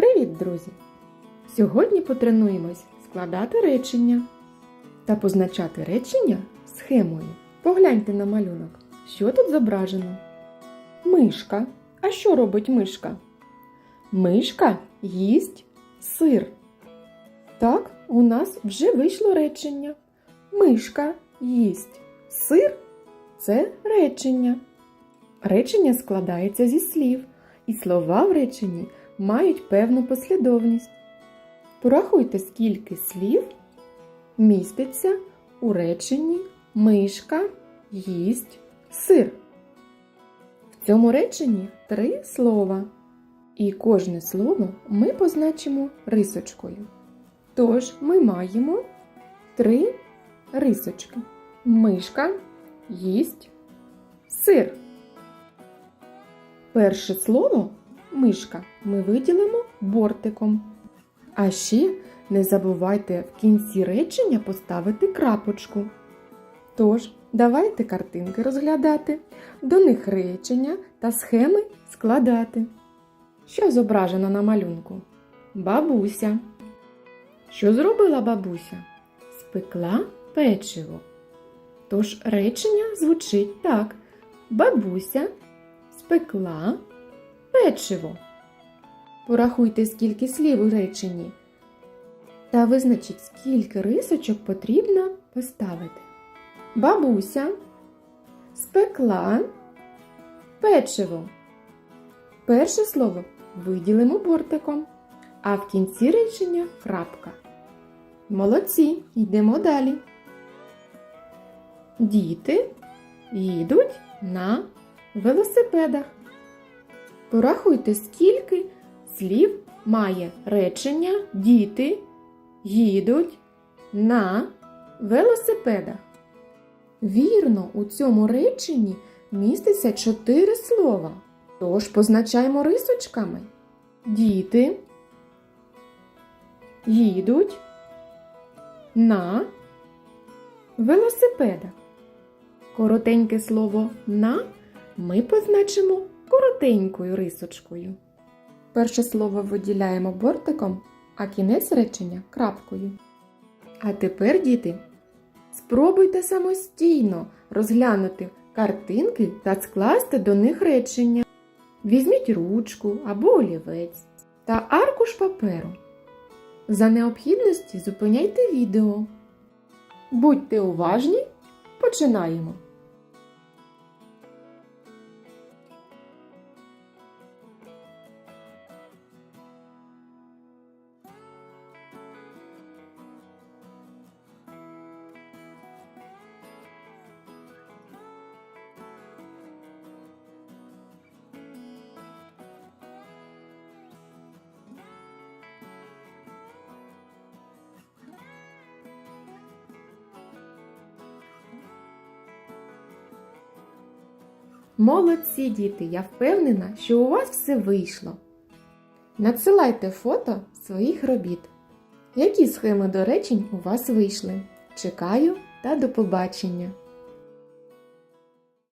Привіт, друзі! Сьогодні потренуємось складати речення та позначати речення схемою. Погляньте на малюнок. Що тут зображено? Мишка. А що робить мишка? Мишка їсть сир. Так, у нас вже вийшло речення. Мишка їсть сир це речення. Речення складається зі слів, і слова в реченні мають певну послідовність. Порахуйте, скільки слів міститься у реченні мишка їсть сир. В цьому реченні три слова, і кожне слово ми позначимо рисочкою. Тож ми маємо три рисочки. Мишка їсть сир. Перше слово мишка ми виділимо бортиком. А ще не забувайте в кінці речення поставити крапочку. Тож, давайте картинки розглядати, до них речення та схеми складати. Що зображено на малюнку? Бабуся. Що зробила бабуся? Спекла печиво. Тож речення звучить так: бабуся спекла печиво. Порахуйте, скільки слів у реченні. Та визначіть, скільки рисочок потрібно поставити. Бабуся спекла печиво. Перше слово виділимо бортиком, а в кінці речення крапка. Молодці, йдемо далі. Діти їдуть на велосипедах. Порахуйте, скільки слів має речення діти їдуть на велосипедах. Вірно, у цьому реченні міститься чотири слова. Тож позначаємо рисочками. Діти їдуть на велосипедах. Коротеньке слово на ми позначимо коротенькою рисочкою. Перше слово виділяємо бортиком, а кінець речення крапкою. А тепер, діти, спробуйте самостійно розглянути картинки та скласти до них речення. Візьміть ручку або олівець та аркуш паперу. За необхідності зупиняйте відео. Будьте уважні, починаємо. Молодці, діти! Я впевнена, що у вас все вийшло. Надсилайте фото своїх робіт. Які схеми до речень у вас вийшли? Чекаю та до побачення!